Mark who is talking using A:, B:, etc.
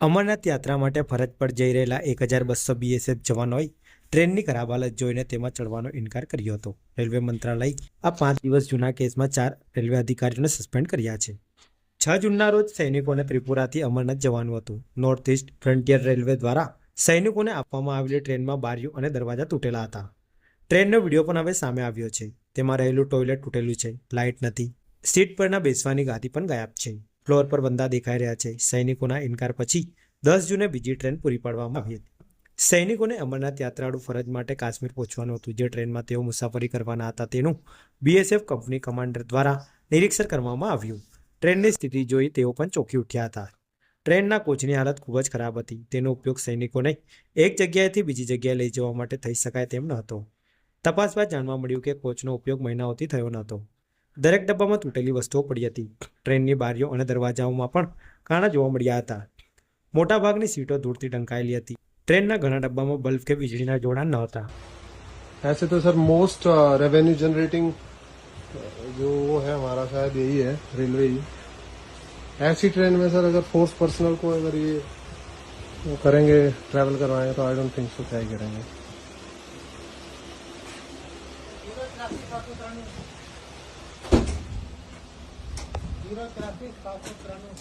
A: અમરનાથ યાત્રા માટે ફરજ પર જઈ રહેલા એક હજાર બસો બીએસએફ જવાનોએ ટ્રેનની ખરાબ હાલત જોઈને તેમાં ચડવાનો ઇનકાર કર્યો હતો. રેલવે મંત્રાલય આ પાંચ દિવસ જૂના કેસમાં ચાર રેલવે અધિકારીઓને સસ્પેન્ડ કર્યા છે. છ જૂનના રોજ સૈનિકોને ત્રિપુરાથી અમરનાથ જવાનું હતું. નોર્થ ઇસ્ટ ફ્રન્ટિયર રેલવે દ્વારા સૈનિકોને આપવામાં આવેલી ટ્રેનમાં બારીઓ અને દરવાજા તૂટેલા હતા. ટ્રેનનો વીડિયો પણ હવે સામે આવ્યો છે. તેમાં રહેલું ટોયલેટ તૂટેલું છે. લાઇટ નથી. સીટ પરના બેસવાની ગાદી પણ ગાયબ છે. ફ્લોર પર બંદા દેખાઈ રહ્યા છે. સૈનિકોના ઇનકાર પછી દસ જૂને બીજી ટ્રેન પૂરી પાડવામાં આવી હતી. સૈનિકોને અમરનાથ યાત્રાળુ ફરજ માટે કાશ્મીર પહોંચવાનું હતું. જે ટ્રેનમાં તેઓ મુસાફરી કરવાના હતા તેનું બીએસએફ કંપની કમાન્ડર દ્વારા નિરીક્ષણ કરવામાં આવ્યું. ટ્રેનની સ્થિતિ જોઈ તેઓ પણ ચોંકી ઉઠ્યા હતા. ટ્રેનના કોચની હાલત ખૂબ જ ખરાબ હતી. તેનો ઉપયોગ સૈનિકોને એક જગ્યાએથી બીજી જગ્યાએ લઈ જવા માટે થઈ શકાય તેમ ન હતો તપાસ બાદ જાણવા મળ્યું કે કોચનો ઉપયોગ મહિનાઓથી થયો ન હતો દરેક ડબ્બામાં તૂટેલી વસ્તુઓ પડી હતી ટ્રેનની બારીઓ અને દરવાજાઓમાં પણ કાણા જોવા મળ્યા હતા મોટાભાગની સીટો ધૂળથી ઢંકાયેલી હતી ટ્રેનના ઘણા ડબ્બામાં બલ્બ કે વીજળીના જોડાણ ન હતા
B: ऐसे तो सर मोस्ट रेवेन्यू जनरेटिंग जो वो है हमारा शायद यही है रेलवे ही ऐसी ट्रेन में सर अगर फोर्स पर्सनल को अगर ये वो करेंगे ट्रैवल करवाएंगे तो आई डोंट थिंक सो क्या ही करेंगे બ્યુરોક્રાસી સાફ સુથરાનું